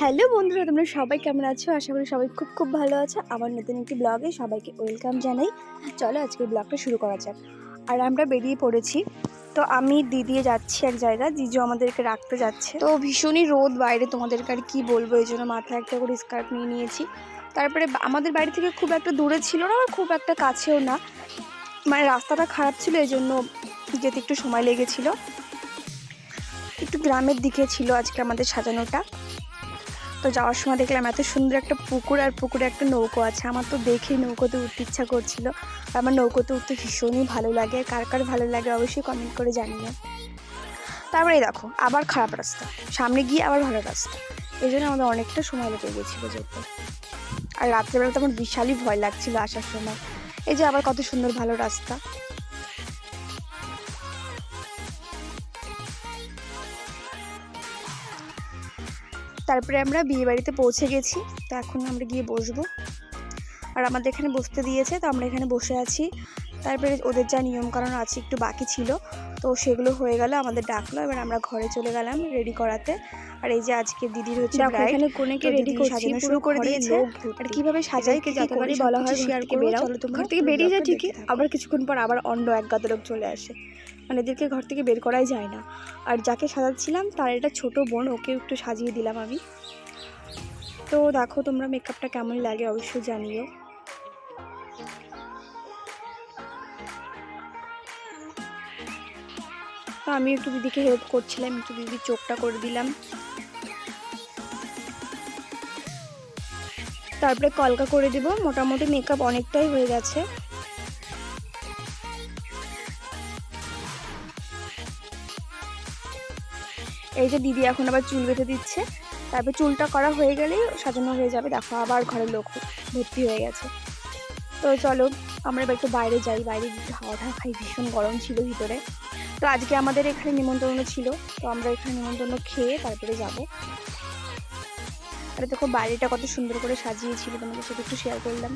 Hello বন্ধুরা, তোমরা সবাই কেমন আছো? আশা করি সবাই খুব খুব ভালো আছো। আমার নতুন একটি ব্লগে সবাইকে ওয়েলকাম জানাই। চলো আজকে ব্লগটা শুরু করা যাক। আর আমরা বেরিয়ে পড়েছি। তো আমি দিদি যাচ্ছি এক জায়গা জিজু আমাদেরকে রাখতে যাচ্ছে। তো ভীষণই রোদ বাইরে, তোমাদেরকে আর কী বলব? এই জন্য মাথায় একটা করে স্কার্ফ নিয়ে নিয়েছি। তারপরে আমাদের বাড়ি থেকে খুব একটা দূরে ছিল না, খুব একটা কাছেও না। মানে রাস্তাটা খারাপ ছিল, এই জন্য যেতে একটু সময় লেগেছিল। একটু গ্রামের দিকে ছিল আজকে আমাদের সাজানোটা। তো যাওয়ার সময় দেখলাম এত সুন্দর একটা পুকুর আর পুকুরে একটা নৌকো আছে। আমার তো দেখেই নৌকোতে উঠতে ইচ্ছা করছিল। আমার নৌকোতে উঠতে ভীষণই ভালো লাগে। কার কার ভালো লাগে অবশ্যই কমেন্ট করে জানিয়ে তারপরে দেখো, আবার খারাপ রাস্তা। সামনে গিয়ে আবার ভালো রাস্তা। এই জন্য আমাদের অনেকটা সময় লেগে গেছিল যেতে। আর রাত্রেবেলা তো আমার বিশালই ভয় লাগছিল আসার সময়। এই যে আবার কত সুন্দর ভালো রাস্তা। তারপরে আমরা বিয়ে বাড়িতে পৌঁছে গেছি। তো এখন আমরা গিয়ে বসবো। আর আমাদের এখানে বসতে দিয়েছে, তো আমরা এখানে বসে আছি। তারপরে ওদের যা নিয়ম কারণ আছে একটু বাকি ছিল। তো সেগুলো হয়ে গেল আমাদের ডাকলো এবার আমরা ঘরে চলে গেলাম রেডি করাতে। আর এই যে আজকে দিদির হচ্ছে এখানে কনেকে রেডি করছি পুরো শুরু করে দিয়েছে। আর কীভাবে সাজাই কে যাতে পারি বলা হয় শেয়ার চলো তোমরা ঘর থেকে বেরিয়ে যায় ঠিকই আবার কিছুক্ষণ পর আবার অন্য এক গাদা লোক চলে আসে। মানে এদেরকে ঘর থেকে বের করাই যায় না। আর যাকে সাজাচ্ছিলাম তার একটা ছোট বোন ওকে একটু সাজিয়ে দিলাম আমি। তো দেখো তোমরা মেকআপটা কেমন লাগে অবশ্যই জানিও। তো আমি একটু দিদিকে হেল্প করছিলাম, একটু দিদির চোখটা করে দিলাম। তারপরে কলকা করে দেব, মোটামুটি মেকআপ অনেকটাই হয়ে গেছে। এই যে দিদি এখন আবার চুল বেঁধে দিচ্ছে, তারপর চুলটা করা হয়ে গেলেই সাজানো হয়ে যাবে। দেখো, আবার ঘরের লোক ভর্তি হয়ে গেছে। তো চলো, আমরা একটু বাইরে যাই। বাইরে গিয়ে হাওয়াটা খাই, ভীষণ গরম ছিল ভিতরে। তো আজকে আমাদের এখানে নিমন্ত্রণ ছিল, তো আমরা এখানে নিমন্ত্রণ খেয়ে তারপরে যাব। আর দেখো, বাইরেটা কত সুন্দর করে সাজিয়েছিল, তোমাদের সাথে একটু শেয়ার করলাম।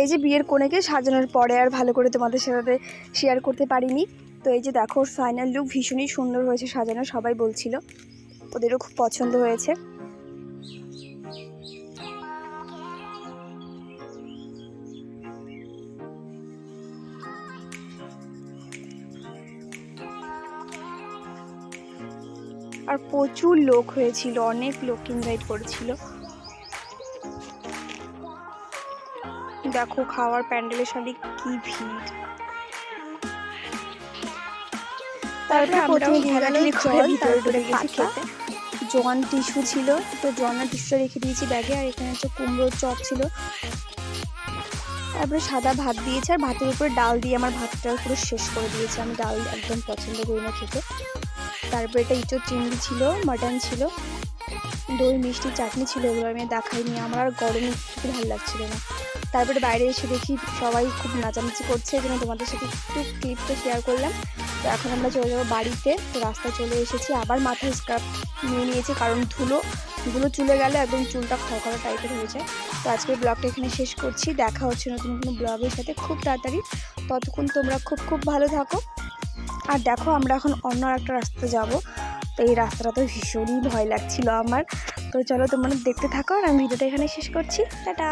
এই যে বিয়ের কোণেকে সাজানোর পরে আর ভালো করে তোমাদের সাথে শেয়ার করতে পারিনি। তো এই যে দেখো ফাইনাল লুক ভীষণই সুন্দর হয়েছে সাজানো, সবাই বলছিল। ওদেরও খুব পছন্দ হয়েছে। আর প্রচুর লোক হয়েছিল অনেক লোক ইনভাইট করেছিল। দেখো খাওয়ার প্যান্ডেলের সামনে কি ভিড়। তারপরে প্রথমে ভিতরে ঢুকে গেছি খেতে। জোয়ান টিস্যু ছিল তো জোয়ানের টিস্যুটা রেখে দিয়েছি ব্যাগে আর এখানে হচ্ছে কুমড়োর চপ ছিল। তারপরে সাদা ভাত দিয়েছে আর ভাতের উপরে ডাল দিয়ে আমার ভাতটা পুরো শেষ করে দিয়েছে। আমি ডাল একদম পছন্দ করি না খেতে। তারপরে এটা ইঁচড় চিংড়ি ছিল, মাটন ছিল, দই, মিষ্টি, চাটনি ছিল, এগুলো আমি দেখাইনি, আমার আর গরমে একটু ভালো লাগছিল না। তারপরে বাইরে এসে দেখি সবাই খুব নাচানাচি করছে, এই জন্য তোমাদের সাথে একটু ক্লিপটা শেয়ার করলাম। তো এখন আমরা চলে যাব বাড়িতে, তো রাস্তায় চলে এসেছি, আবার মাথায় স্কার্ফ নিয়ে নিয়েছি, কারণ ধুলো ধুলো চুলে গেলে একদম চুলটা খড়খড়া টাইপের হয়ে যায়। তো আজকের ব্লগটা এখানে শেষ করছি, দেখা হচ্ছে নতুন কোনো ব্লগের সাথে, খুব তাড়াতাড়ি। ততক্ষণ তোমরা খুব খুব ভালো থাকো। আর দেখো আমরা এখন অন্য একটা রাস্তা যাব। তো এই রাস্তাটা তো ভীষণই ভয় লাগছিল আমার। তো চলো তোমরা দেখতে থাকো আর আমি ভিডিওটা এখানে শেষ করছি। টাটা!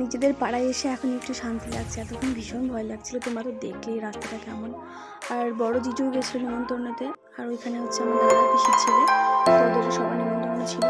নিজেদের পাড়ায় এসে এখন একটু শান্তি লাগছে। এতক্ষণ ভীষণ ভয় লাগছিল তোমরা তো দেখলেই রাস্তাটা কেমন। আর বড় জিজু গেছিল নিমন্ত্রণেতে, আর ওইখানে হচ্ছে আমার দাদা পিসির ছেলে। তো ওদের সবার নিমন্ত্রণ ছিল।